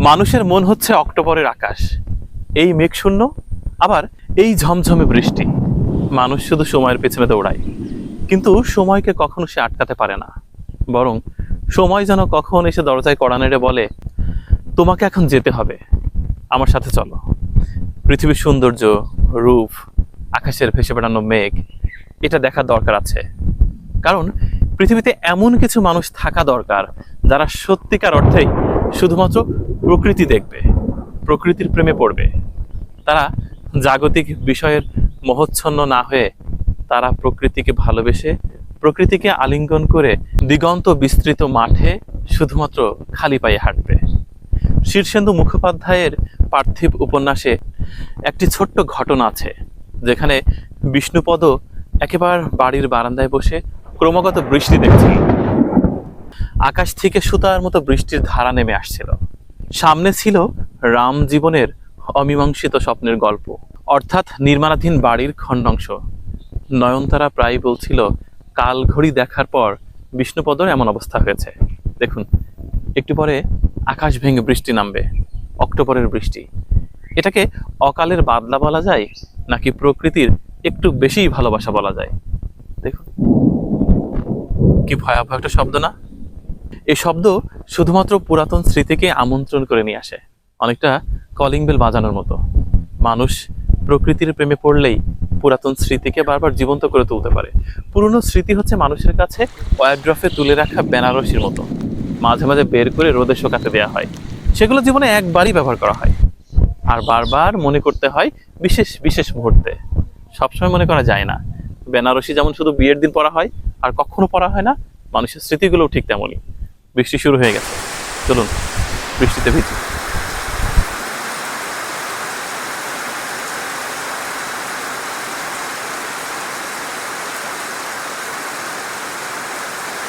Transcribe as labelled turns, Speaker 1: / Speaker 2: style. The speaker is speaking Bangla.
Speaker 1: মানুষের মন হচ্ছে অক্টোবরের আকাশ। এই মেঘশূন্য, আবার এই ঝমঝমে বৃষ্টি। মানুষ শুধু সময়ের পেছনে দৌড়ায়। কিন্তু সময়কে কখনো সে আটকাতে পারে না। বরং সময় যেন কখন এসে দরজায় কড়া নেড়ে বলে, তোমাকে এখন যেতে হবে। আমার সাথে চলো। পৃথিবীর সৌন্দর্য, রূপ, আকাশের ভেসে বেড়ানো মেঘ, এটা দেখার দরকার আছে। কারণ পৃথিবীতে এমন কিছু মানুষ থাকা দরকার, যারা সত্যিকার অর্থেই শুধুমাত্র প্রকৃতি দেখবে, প্রকৃতির প্রেমে পড়বে। তারা জাগতিক বিষয়ের মোহচ্ছন্ন না হয়ে তারা প্রকৃতিকে ভালোবেসে, প্রকৃতিকে আলিঙ্গন করে দিগন্ত বিস্তৃত মাঠে শুধুমাত্র খালি পায়ে হাঁটবে। শীর্ষেন্দু মুখোপাধ্যায়ের পার্থিব উপন্যাসে একটি ছোট্ট ঘটনা আছে, যেখানে বিষ্ণুপদ একেবারে বাড়ির বারান্দায় বসে ক্রমাগত বৃষ্টি দেখছিল আকাশ থেকে সুতার মতো বৃষ্টির ধারা নেমে আসছিল। সামনে ছিল রাম জীবনের অমীমাংসিত স্বপ্নের গল্প, অর্থাৎ নির্মাণাধীন বাড়ির খণ্ডাংশ। নয়নতারা প্রায় বলছিল, কাল ঘড়ি দেখার পর বিষ্ণুপদর এমন অবস্থা হয়েছে। দেখুন, একটু পরে আকাশ ভেঙে বৃষ্টি নামবে, অক্টোবরের বৃষ্টি। এটাকে অকালের বাদলা বলা যায়, নাকি প্রকৃতির একটু বেশিই ভালোবাসা বলা যায়? দেখুন, কি ভয়াবহ একটা শব্দ না? এই শব্দ শুধুমাত্র পুরাতন স্মৃতিকে আমন্ত্রণ করে নিয়ে আসে। অনেকটা কলিং বেল বাজানোর মতো। মানুষ প্রকৃতির প্রেমে পড়লেই পুরাতন স্মৃতিকে বারবার জীবন্ত করে তুলতে পারে। পুরনো স্মৃতি হচ্ছে মানুষের কাছে ওয়ারড্রফে তুলে রাখা বেনারসির মতো। মাঝে মাঝে বের করে রোদে শোকাতে দেওয়া হয়। সেগুলো জীবনে একবারই ব্যবহার করা হয়। আর বারবার মনে করতে হয় বিশেষ বিশেষ মুহূর্তে। সবসময় মনে করা যায় না। বেনারসি যেমন শুধু বিয়ের দিন পড়া হয়, আর কখনো পড়া হয় না, মানুষের স্মৃতিগুলোও ঠিক তেমনই। বৃষ্টি শুরু হয়ে গেছে। চলুন বৃষ্টিতে ভিজি।